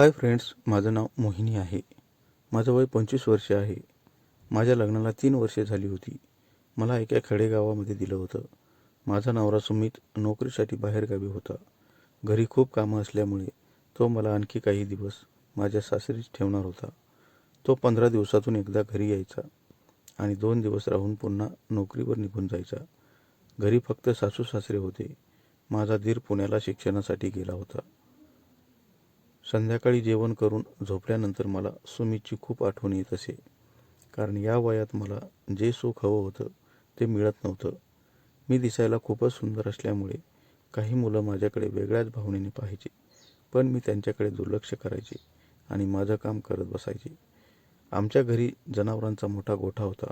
Hi friends माझं नाव मोहिनी आहे. माझं वय पंचवीस वर्ष आहे. माझ्या लग्नाला तीन वर्षे झाली होती. मला एका खेडेगावामध्ये दिलं होतं. माझा नवरा सुमित नोकरीसाठी बाहेरगावी होता. घरी खूप कामं असल्यामुळे तो मला आणखी काही दिवस माझ्या सासरीच ठेवणार होता. तो पंधरा दिवसातून एकदा घरी यायचा आणि दोन दिवस राहून पुन्हा नोकरीवर निघून जायचा. घरी फक्त सासू सासरे होते. माझा दीर पुण्याला शिक्षणासाठी गेला होता. संध्याकाळी जेवण करून झोपल्यानंतर मला सुमितची खूप आठवण येत असे. कारण या वयात मला जे सुख हवं होतं ते मिळत नव्हतं. मी दिसायला खूपच सुंदर असल्यामुळे काही मुलं माझ्याकडे वेगळ्याच भावनेने पाहायची. पण मी त्यांच्याकडे दुर्लक्ष करायचे आणि माझं काम करत बसायचे. आमच्या घरी जनावरांचा मोठा गोठा होता.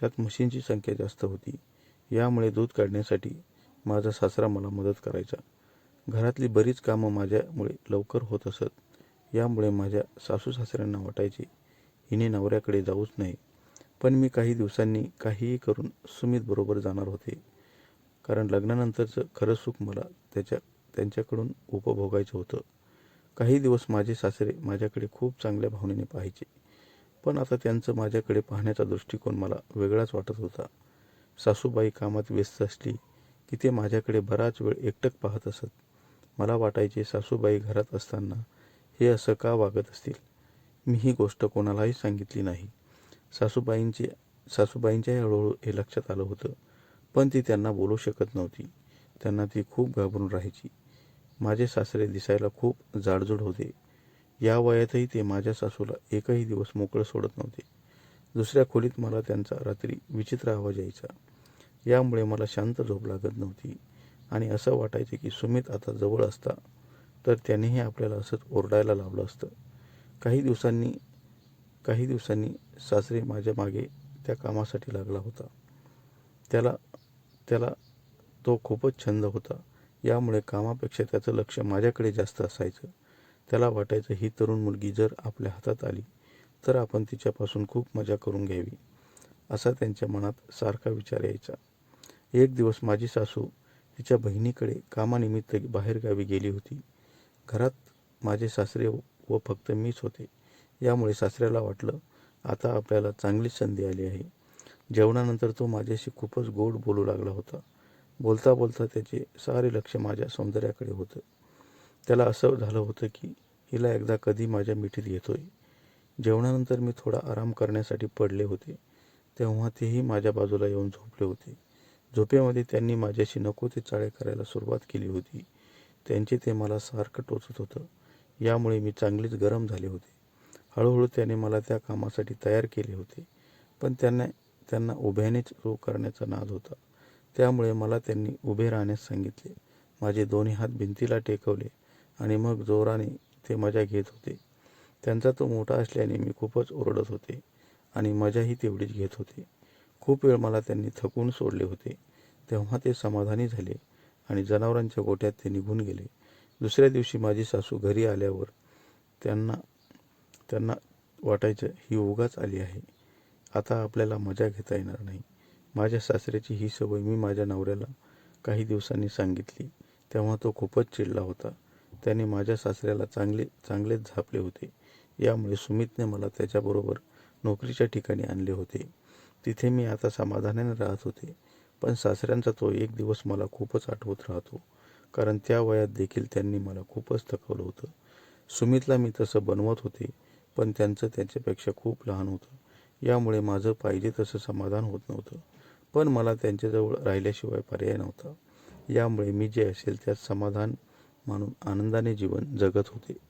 त्यात म्हशींची संख्या जास्त होती. यामुळे दूध काढण्यासाठी माझा सासरा मला मदत करायचा. घरातली बरीच कामं माझ्यामुळे लवकर होत असत. यामुळे माझ्या सासू सासऱ्यांना वाटायचे हिने नवऱ्याकडे जाऊच नाही पण मी काही दिवसांनी काहीही करून सुमित बरोबर जाणार होते. कारण लग्नानंतरचं खरं सुख मला त्याच्या त्यांच्याकडून उपभोगायचं होतं. काही दिवस माझे सासरे माझ्याकडे खूप चांगल्या भावनेने पाहायचे. पण आता त्यांचं माझ्याकडे पाहण्याचा दृष्टिकोन मला वेगळाच वाटत होता. सासूबाई कामात व्यस्त असली की ते माझ्याकडे बराच वेळ एकटक पाहत असत. मला वाटायचे सासूबाई घरात असताना हे असं का वागत असतील? मी ही गोष्ट कोणालाही सांगितली नाही. सासूबाईंचे सासूबाईंच्याही हळूहळू हे लक्षात आलं होतं. पण ती त्यांना बोलू शकत नव्हती. त्यांना ती खूप घाबरून राहायची. माझे सासरे दिसायला खूप जाडजूड होते. या वयातही ते माझ्या सासूला एकही दिवस मोकळं सोडत नव्हते. दुसऱ्या खोलीत मला त्यांचा रात्री विचित्र आवाज यायचा. यामुळे मला शांत झोप लागत नव्हती. आणि असं वाटायचे की सुमित आता जवळ असता तर त्यानेही आपल्याला असंच ओरडायला लावलं असतं. काही दिवसांनी काही दिवसांनी सासरे माझ्या मागे त्या कामासाठी लागला होता. त्याला त्याला तो खूपच छंद होता. यामुळे कामापेक्षा त्याचं लक्ष माझ्याकडे जास्त असायचं. त्याला वाटायचं ही तरुण मुलगी जर आपल्या हातात आली तर आपण तिच्यापासून खूप मजा करून घ्यावी असा त्यांच्या मनात सारखा विचार यायचा. एक दिवस माझी सासू तिच्या बहिणीकडे कामानिमित्त बाहेरगावी गेली होती. घरात माझे सासरे व फक्त मीच होते. यामुळे सासऱ्याला वाटलं आता आपल्याला चांगलीच संधी आली आहे. जेवणानंतर तो माझ्याशी खूपच गोड बोलू लागला होता. बोलता बोलता त्याचे सारे लक्ष माझ्या सौंदर्याकडे होतं. त्याला असं झालं होतं की हिला एकदा कधी माझ्या मिठीत घेतोय. जेवणानंतर मी थोडा आराम करण्यासाठी पडले होते. तेव्हा तेही माझ्या बाजूला येऊन झोपले होते. झोपेमध्ये त्यांनी माझ्याशी नको ते चाळे करायला सुरुवात केली होती. त्यांचे ते मला सारखं टोचत होतं. यामुळे मी चांगलीच गरम झाले होते. हळूहळू त्याने मला त्या कामासाठी तयार केले होते. पण त्यांना त्यांना उभ्यानेच रो करण्याचा नाद होता. त्यामुळे मला त्यांनी उभे राहण्यास सांगितले. माझे दोन्ही हात भिंतीला टेकवले आणि मग जोराने ते मजा घेत होते. त्यांचा तो मोठा असल्याने मी खूपच ओरडत होते आणि मजाही तेवढीच घेत होते. खूप वेळ मला त्यांनी थकवून सोडले होते. तेव्हा ते समाधानी झाले आणि जनावरांच्या गोट्यात ते निघून गेले. दुसऱ्या दिवशी माझी सासू घरी आल्यावर त्यांना त्यांना वाटायचं ही उगाच आली आहे. आता आपल्याला मजा घेता येणार नाही. माझ्या सासऱ्याची ही सवय मी माझ्या नवऱ्याला काही दिवसांनी सांगितली. तेव्हा तो खूपच चिडला होता. त्याने माझ्या सासऱ्याला चांगले चांगलेच झापले होते. यामुळे सुमितने मला त्याच्याबरोबर नोकरीच्या ठिकाणी आणले होते. तिथे मी आता समाधानाने राहत होते. पण सासऱ्यांचा तो एक दिवस मला खूपच आठवत राहतो. कारण त्या वयात देखील त्यांनी मला खूपच थकवलं होतं. सुमितला मी तसं बनवत होते पण त्यांचं त्यांच्यापेक्षा खूप लहान होतं. यामुळे माझं पाहिजे तसं समाधान होत नव्हतं. पण मला त्यांच्याजवळ राहिल्याशिवाय पर्याय नव्हता. यामुळे मी जे असेल त्यात समाधान मानून आनंदाने जीवन जगत होते.